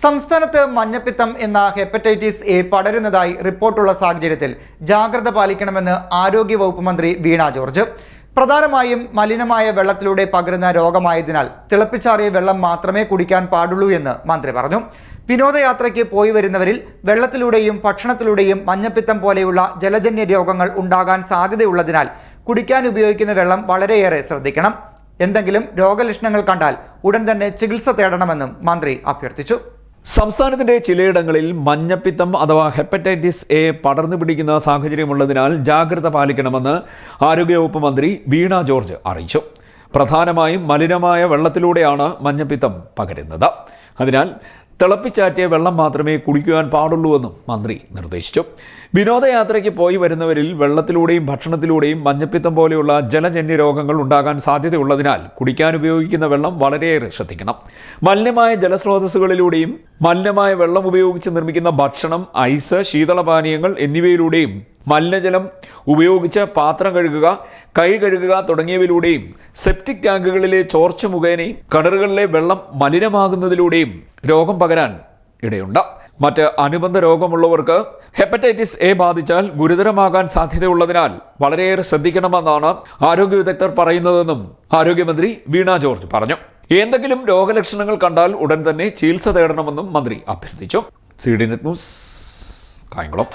സംസ്ഥാനത്ത് മഞ്ഞപ്പിത്തം എന്ന ഹെപ്പറ്റൈറ്റിസ് എ പടരുന്നതായി റിപ്പോർട്ടുള്ള സാഹചര്യത്തിൽ ജാഗ്രത പാലിക്കണമെന്ന് ആരോഗ്യവകുപ്പ് മന്ത്രി വീണ ജോർജ്. പ്രധാനമായും മലിനമായ വെള്ളത്തിലൂടെ പകരുന്ന രോഗമായതിനാൽ തിളപ്പിച്ചാറിയ വെള്ളം മാത്രമേ കുടിക്കാൻ പാടുള്ളൂ എന്ന് മന്ത്രി പറഞ്ഞു. വിനോദയാത്രയ്ക്ക് പോയി വരുന്നവരിൽ വെള്ളത്തിലൂടെയും ഭക്ഷണത്തിലൂടെയും മഞ്ഞപ്പിത്തം പോലെയുള്ള ജലജന്യ രോഗങ്ങൾ ഉണ്ടാകാൻ സാധ്യതയുള്ളതിനാൽ കുടിക്കാൻ ഉപയോഗിക്കുന്ന വെള്ളം വളരെയേറെ ശ്രദ്ധിക്കണം. എന്തെങ്കിലും രോഗലക്ഷണങ്ങൾ കണ്ടാൽ ഉടൻ തന്നെ ചികിത്സ തേടണമെന്നും മന്ത്രി അഭ്യർത്ഥിച്ചു. സംസ്ഥാനത്തിന്റെ ചിലയിടങ്ങളിൽ മഞ്ഞപ്പിത്തം അഥവാ ഹെപ്പറ്റൈറ്റിസ് എ പടർന്നു പിടിക്കുന്ന സാഹചര്യമുള്ളതിനാൽ ജാഗ്രത പാലിക്കണമെന്ന് ആരോഗ്യവകുപ്പ് മന്ത്രി വീണ ജോർജ് അറിയിച്ചു. പ്രധാനമായും മലിനമായ വെള്ളത്തിലൂടെയാണ് മഞ്ഞപ്പിത്തം പകരുന്നത്. അതിനാൽ തിളപ്പിച്ചാറ്റിയ വെള്ളം മാത്രമേ കുടിക്കുവാൻ പാടുള്ളൂവെന്നും മന്ത്രി നിർദ്ദേശിച്ചു. വിനോദയാത്രയ്ക്ക് പോയി വരുന്നവരിൽ വെള്ളത്തിലൂടെയും ഭക്ഷണത്തിലൂടെയും മഞ്ഞപ്പിത്തം പോലെയുള്ള ജലജന്യ രോഗങ്ങൾ ഉണ്ടാകാൻ സാധ്യതയുള്ളതിനാൽ കുടിക്കാൻ ഉപയോഗിക്കുന്ന വെള്ളം വളരെയേറെ ശ്രദ്ധിക്കണം. മലിനമായ ജലസ്രോതസ്സുകളിലൂടെയും മലിനമായ വെള്ളം ഉപയോഗിച്ച് നിർമ്മിക്കുന്ന ഭക്ഷണം ഐസ് ശീതളപാനീയങ്ങൾ എന്നിവയിലൂടെയും മലിനജലം ഉപയോഗിച്ച് പാത്രം കഴുകുക കൈ കഴുകുക തുടങ്ങിയവയിലൂടെയും സെപ്റ്റിക് ടാങ്കുകളിലെ ചോർച്ച മുഖേനയും കിണറുകളിലെ വെള്ളം മലിനമാകുന്നതിലൂടെയും രോഗം പകരാൻ ഇടയുണ്ട്. മറ്റ് അനുബന്ധ രോഗമുള്ളവർക്ക് ഹെപ്പറ്റൈറ്റിസ് എ ബാധിച്ചാൽ ഗുരുതരമാകാൻ സാധ്യതയുള്ളതിനാൽ വളരെയേറെ ശ്രദ്ധിക്കണമെന്നാണ് ആരോഗ്യ വിദഗ്ധർ പറയുന്നതെന്നും ആരോഗ്യമന്ത്രി വീണ ജോർജ് പറഞ്ഞു. എന്തെങ്കിലും രോഗലക്ഷണങ്ങൾ കണ്ടാൽ ഉടൻ തന്നെ ചികിത്സ തേടണമെന്നും മന്ത്രി അഭ്യർത്ഥിച്ചു. C D net news Kayamkulam.